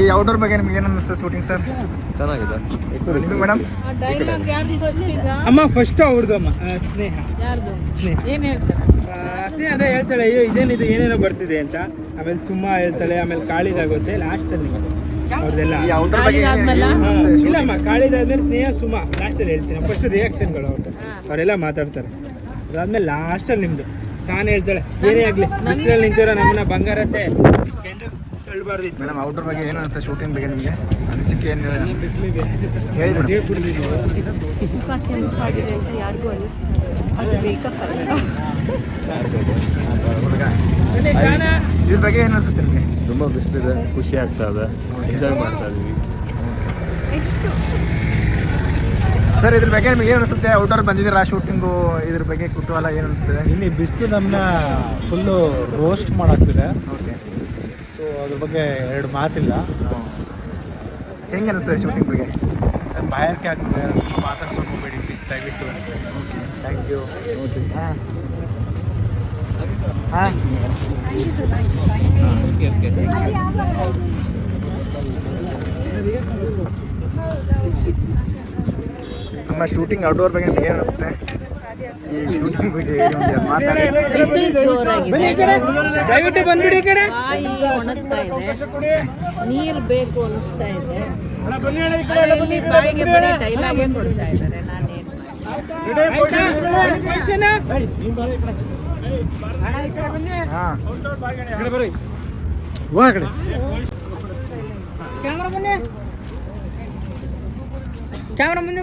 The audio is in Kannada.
ಈ ಔಟ್ಡೋರ್ ಬಗ್ಗೆ ನಿಮ್ಗೆ ಏನು ಶೂಟಿಂಗ್ ಸರ್ ಚೆನ್ನಾಗಿದೆ. ಮೇಡಮ್ ಅಮ್ಮ ಫಸ್ಟ್ ಅವ್ರದ್ದು ಅಮ್ಮ. ಸ್ನೇಹ. ಸ್ನೇಹ. ಅದೇ ಹೇಳ್ತಾಳೆ ಅಯ್ಯೋ ಇದೇನಿದು ಏನೇನೋ ಬರ್ತಿದೆ ಅಂತ. ಆಮೇಲೆ ಸುಮ್ಮ ಹೇಳ್ತಾಳೆ ಆಮೇಲೆ ಕಾಳಿದಾಗುತ್ತೆ ಲಾಸ್ಟಲ್ಲಿ ಇಲ್ಲಮ್ಮ ಕಾಳಿದಾದ್ಮೇಲೆ ಸ್ನೇಹ ಸುಮ. ಲಾಸ್ಟಲ್ಲಿ ಹೇಳ್ತೀನಿ. ಫಸ್ಟ್ ರಿಯಾಕ್ಷನ್ಗಳು ಅವ್ರು ಅವರೆಲ್ಲ ಮಾತಾಡ್ತಾರೆ. ಅದಾದ್ಮೇಲೆ ಲಾಸ್ಟಲ್ಲಿ ನಿಮ್ಮದು ಸಾನ್ ಹೇಳ್ತಾಳೆ ಏನೇ ಆಗಲಿ ಬಿಸಿಲಲ್ಲಿ ನಿಂತಿರೋ ನಮ್ಮನ್ನ ಬಂಗಾರತ್ತೆ. ಮೇಡಮ್ ಔಟ್ರ್ ಬಗ್ಗೆ ಏನು ಅಂತ ಶೂಟಿಂಗ್ ಬಗ್ಗೆ ನಿಮಗೆ? ಅನಿಸಿಕೆ ಏನು ಹೇಳಿ ಮೇಡಮ್. ಮುಖ ಕೆಂಪಾಗಿದೆ ಅಂತ ಯಾರಿಗೂ ಅನ್ನಿಸ್ತಾರೆ ಇದ್ರ ಬಗ್ಗೆ ಏನು ಅನಿಸುತ್ತೆ ನಿಮಗೆ? ತುಂಬ ಬಿಸಿಲಿದೆ ಖುಷಿ ಆಗ್ತಾ ಇದೆ. ಎಂಜಾಯ್ ಮಾಡ್ತಾ ಇದೀವಿ. ಎಷ್ಟು? ಸರ್ ಇದ್ರ ಬಗ್ಗೆ ನಿಮಗೆ ಏನು ಅನಿಸುತ್ತೆ? ಔಟ್ಡೋರ್ ಬಂದಿದ್ದೀರಾ ಶೂಟಿಂಗು ಇದ್ರ ಬಗ್ಗೆ ಕುತೂಹಲ ಏನು ಅನಿಸ್ತದೆ ಇಲ್ಲಿ ಬಿಸಿಲು ನಮ್ಮನ್ನ ಫುಲ್ಲು ರೋಸ್ಟ್ ಮಾಡಾಕ್ತಿದೆ. ಓಕೆ ಸೊ ಅದ್ರ ಬಗ್ಗೆ ಎರಡು ಮಾತಿಲ್ಲ. ಹೆಂಗೆ ಅನಿಸ್ತದೆ ಶೂಟಿಂಗ್ ಬಗ್ಗೆ? ಸರ್ ಬಾಯಾರಿಕೆ ಆಗ್ತದೆ ಮಾತಾಡ್ಸೋಕೆ ಹೋಗ್ಬೇಡಿ ಪ್ಲೀಸ್ ದಯವಿಟ್ಟು. ಥ್ಯಾಂಕ್ ಯು ಹಾಂ. ನಮ್ಮ ಶೂಟಿಂಗ್ ಔಟ್ಡೋರ್ ಬಗ್ಗೆ ನಿಮ್ಗೆ ಏನು ಅನಿಸುತ್ತೆ? ಈ ಶೂಟಿಂಗ್ ಬಗ್ಗೆ ಮಾತಾಡಿ? ದಯವಿಟ್ಟು ಬಂದ್ಬಿಡಿ ಈ ಕಡೆ. ಒಣಗ್ತಾ ಇದೆ. ನೀರು ಬೇಕು ಅನಿಸ್ತಾ ಇದೆ. ಇಲ್ಲಿ ಬಾಯಿಗೆ ಬರೀ. ಡೈಲಾಗೇ ಕೊಡ್ತಾ ಇದ್ದಾರೆ. ನಾನೇನು కెమెరా ముందే కెమెరా ముందే